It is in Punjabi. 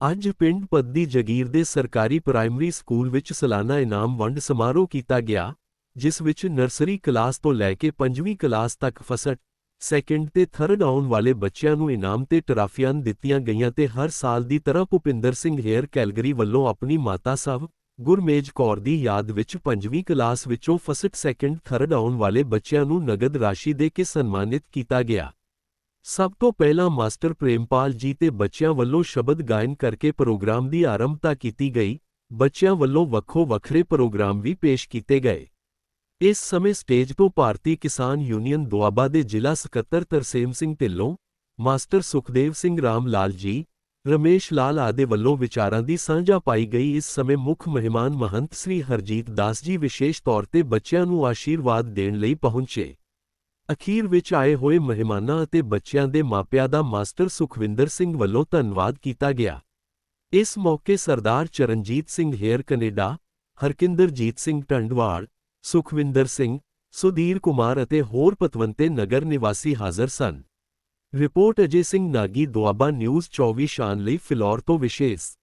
ਅੱਜ ਪਿੰਡ ਪੱਦੀ ਜਗੀਰ ਦੇ ਸਰਕਾਰੀ ਪ੍ਰਾਇਮਰੀ ਸਕੂਲ ਵਿੱਚ ਸਾਲਾਨਾ ਇਨਾਮ ਵੰਡ ਸਮਾਰੋਹ ਕੀਤਾ ਗਿਆ, ਜਿਸ ਵਿੱਚ ਨਰਸਰੀ ਕਲਾਸ ਤੋਂ ਲੈ ਕੇ 5ਵੀਂ ਕਲਾਸ ਤੱਕ ਫਸਟ, ਸੈਕੰਡ ਤੇ ਥਰਡ ਆਉਣ ਵਾਲੇ ਬੱਚਿਆਂ ਨੂੰ ਇਨਾਮ ਤੇ ਟਰਾਫੀਆਂ ਦਿੱਤੀਆਂ ਗਈਆਂ ਤੇ ਹਰ ਸਾਲ ਦੀ ਤਰ੍ਹਾਂ ਭੁਪਿੰਦਰ ਸਿੰਘ ਹੇਅਰ ਕੈਲਗਰੀ ਵੱਲੋਂ ਆਪਣੀ ਮਾਤਾ ਸਾਹਿਬ ਗੁਰਮੇਜ ਕੌਰ ਦੀ ਯਾਦ ਵਿੱਚ 5ਵੀਂ ਕਲਾਸ ਵਿੱਚੋਂ ਫਸਟ, ਸੈਕੰਡ ਥਰਡ ਆਉਣ ਵਾਲੇ ਬੱਚਿਆਂ ਨੂੰ ਨਗਦ ਰਾਸ਼ੀ ਦੇ ਕੇ ਸਨਮਾਨਿਤ ਕੀਤਾ ਗਿਆ। ਸਭ ਤੋਂ ਪਹਿਲਾਂ ਮਾਸਟਰ ਪ੍ਰੇਮਪਾਲ ਜੀ ਤੇ ਬੱਚਿਆਂ ਵੱਲੋਂ ਸ਼ਬਦ ਗਾਇਨ ਕਰਕੇ ਪ੍ਰੋਗਰਾਮ ਦੀ ਆਰੰਭਤਾ ਕੀਤੀ ਗਈ, ਬੱਚਿਆਂ ਵੱਲੋਂ ਵੱਖੋ ਵੱਖਰੇ ਪ੍ਰੋਗਰਾਮ ਵੀ ਪੇਸ਼ ਕੀਤੇ ਗਏ। ਇਸ ਸਮੇਂ ਸਟੇਜ ਤੋਂ ਭਾਰਤੀ ਕਿਸਾਨ ਯੂਨੀਅਨ ਦੁਆਬਾ ਦੇ ਜ਼ਿਲ੍ਹਾ ਸਕੱਤਰ ਤਰਸੇਮ ਸਿੰਘ ਢਿੱਲੋਂ, ਮਾਸਟਰ ਸੁਖਦੇਵ ਸਿੰਘ ਰਾਮ ਲਾਲ ਜੀ, ਰਮੇਸ਼ ਲਾਲ ਆਦੇ ਵੱਲੋਂ ਵਿਚਾਰਾਂ ਦੀ ਸਾਂਝਾ ਪਾਈ ਗਈ। ਇਸ ਸਮੇਂ ਮੁੱਖ ਮਹਿਮਾਨ ਮਹੰਤ ਸ੍ਰੀ ਹਰਜੀਤ ਦਾਸ ਜੀ ਵਿਸ਼ੇਸ਼ ਤੌਰ ਤੇ ਬੱਚਿਆਂ ਨੂੰ ਆਸ਼ੀਰਵਾਦ ਦੇਣ ਲਈ ਪਹੁੰਚੇ। ਅਖੀਰ ਵਿੱਚ ਆਏ ਹੋਏ ਮਹਿਮਾਨਾਂ ਅਤੇ ਬੱਚਿਆਂ ਦੇ ਮਾਪਿਆਂ ਦਾ ਮਾਸਟਰ ਸੁਖਵਿੰਦਰ ਸਿੰਘ ਵੱਲੋਂ ਧੰਨਵਾਦ ਕੀਤਾ ਗਿਆ। ਇਸ ਮੌਕੇ ਸਰਦਾਰ ਚਰਨਜੀਤ ਸਿੰਘ ਹੇਅਰ ਕੈਨੇਡਾ, ਹਰਕਿੰਦਰਜੀਤ ਸਿੰਘ ਟੰਡਵਾਲ ਸੁਖਵਿੰਦਰ ਸਿੰਘ, ਸੁਧੀਰ ਕੁਮਾਰ ਅਤੇ ਹੋਰ ਪਤਵੰਤੇ ਨਗਰ ਨਿਵਾਸੀ ਹਾਜ਼ਰ ਸਨ। ਰਿਪੋਰਟ ਅਜੇ ਸਿੰਘ ਨਾਗੀ ਦੁਆਬਾ ਨਿਊਜ਼ 24 ਸ਼ਾਨ ਲਈ ਫਿਲੌਰ ਤੋਂ ਵਿਸ਼ੇਸ਼।